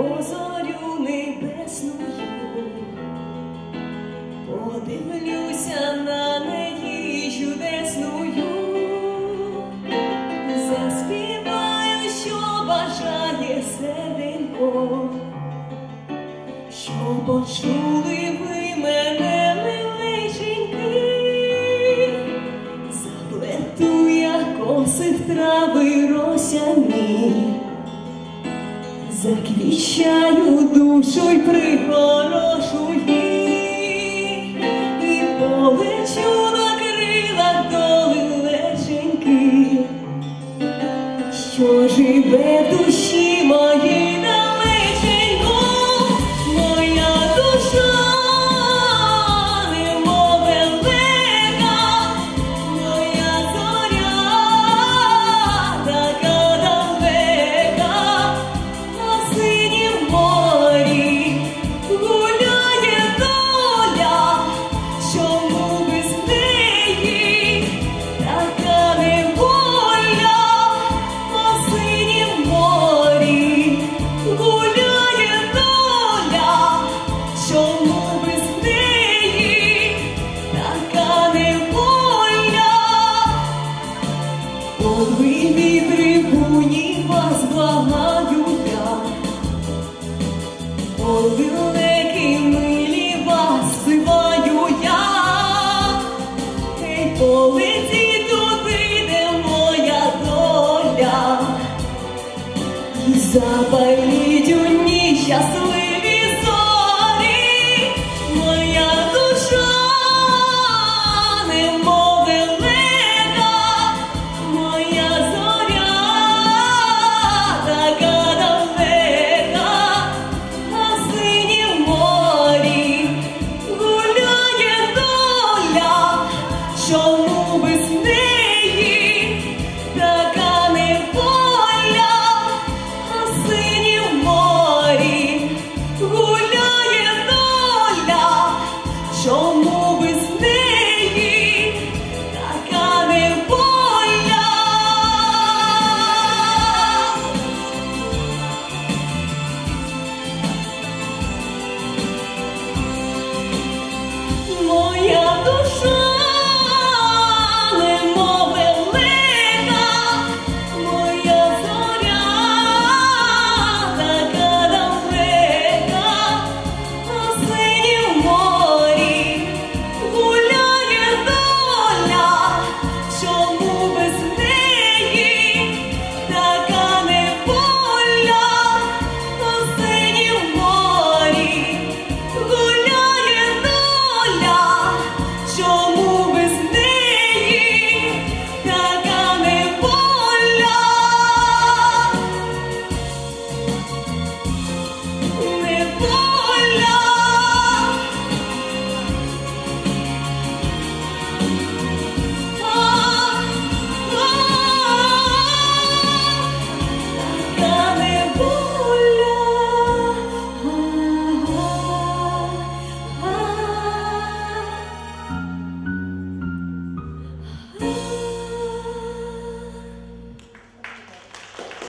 О зорю небесною, подивлюся на неї чудесною, заспіваю, що бажає серденько, що почули ви мене миличеньки, заплету я коси в трави росяні. Заквіщаю душу й прихорошу. Запалить у несчастливых